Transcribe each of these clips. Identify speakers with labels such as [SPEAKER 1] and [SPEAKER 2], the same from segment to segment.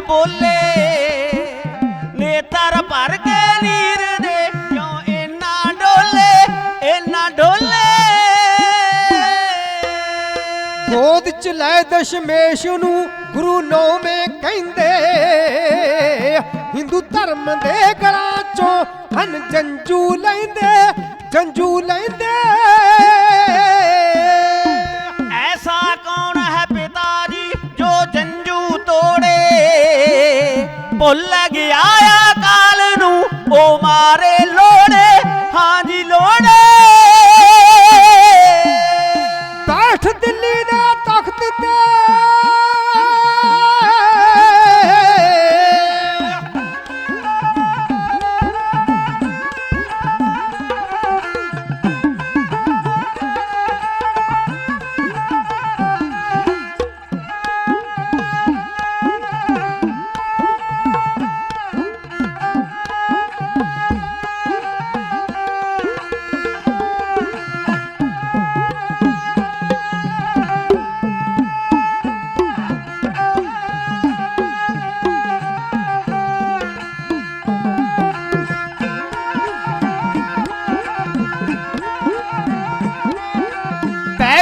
[SPEAKER 1] ਬੋਲੇ ਨੇਤਰ ਭਰ ਕੇ ਨੀਰ ਦੇ ਕਿਉਂ ਇੰਨਾ ਡੋਲੇ ਇੰਨਾ ਡੋਲੇ?
[SPEAKER 2] ਗੋਦ ਚ ਲੈ ਦਸ਼ਮੇਸ਼ ਨੂੰ ਗੁਰੂ ਨੌਵੇਂ ਕਹਿੰਦੇ, ਹਿੰਦੂ ਧਰਮ ਦੇ ਗਲਾਂ ਚੋਂ ਹਨ ਜੰਜੂ ਲੈਂਦੇ ਜੰਜੂ ਲੈਂਦੇ।
[SPEAKER 1] ਭੁੱਲ ਗਿਆ ਆ ਕਾਲ ਨੂੰ ਉਹ ਮਾਰੇ ਲੋੜੇ ਹਾਂਜੀ ਲੋੜੇ।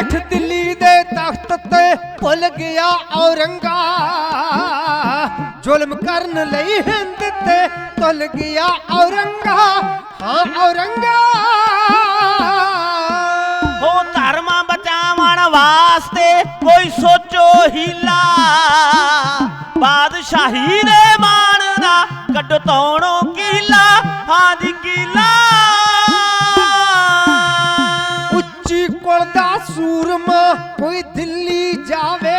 [SPEAKER 2] ਬੈਠ ਦਿੱਲੀ ਦੇ ਤਖਤ ਤੇ ਭੁੱਲ ਗਿਆ ਔਰੰਗਾ ਜ਼ੁਲਮ ਕਰਨ ਲਈ ਹਿੰਦ ਤੇ ਤੁਲ ਗਿਆ ਔਰੰਗਾ ਹਾਂ ਔਰੰਗਾ
[SPEAKER 1] ਹੋ ਧਰਮ ਬਚਾਵਣ ਵਾਸਤੇ ਕੋਈ ਸੋਚੋ ਹੀਲਾ। ਬਾਦਸ਼ਾਹੀ ਦੇ ਮਾਣ ਦਾ ਕੱਢ ਤੋਣੋ ਕਿਲਾ। ਹਾਂ ਜੀ
[SPEAKER 2] ਦਿੱਲੀ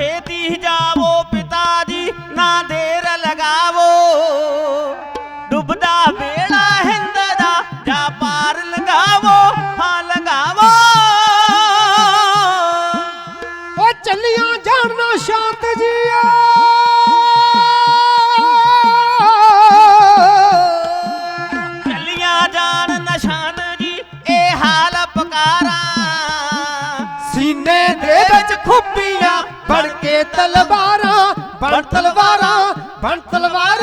[SPEAKER 1] ਛੇਤੀ ਜਾਵੋ ਪਿਤਾ ਜੀ ਨਾ ਦੇਰ ਲਗਾਵੋ। ਡੁੱਬਦਾ ਵੇੜਾ ਹਿੰਦ ਦਾ ਜਾ ਪਾਰ ਲਗਾਵੋ ਹਾਂ ਲਗਾਵੋ।
[SPEAKER 2] ਉਹ ਚੱਲੀਆਂ ਜਾਣਨਾ ਸ਼ਾਂਤ ਜੀਆ
[SPEAKER 1] ਚੱਲੀਆਂ ਜਾਣ ਨਿਸ਼ਾਨ ਜੀ ਇਹ ਹਾਲ ਪਕਾਰਾਂ
[SPEAKER 2] ਸੀਨੇ ਦੇ ਵਿੱਚ ਬਣ பண்தல்வாரா பண்தல்வாரா பண்தல்வாரா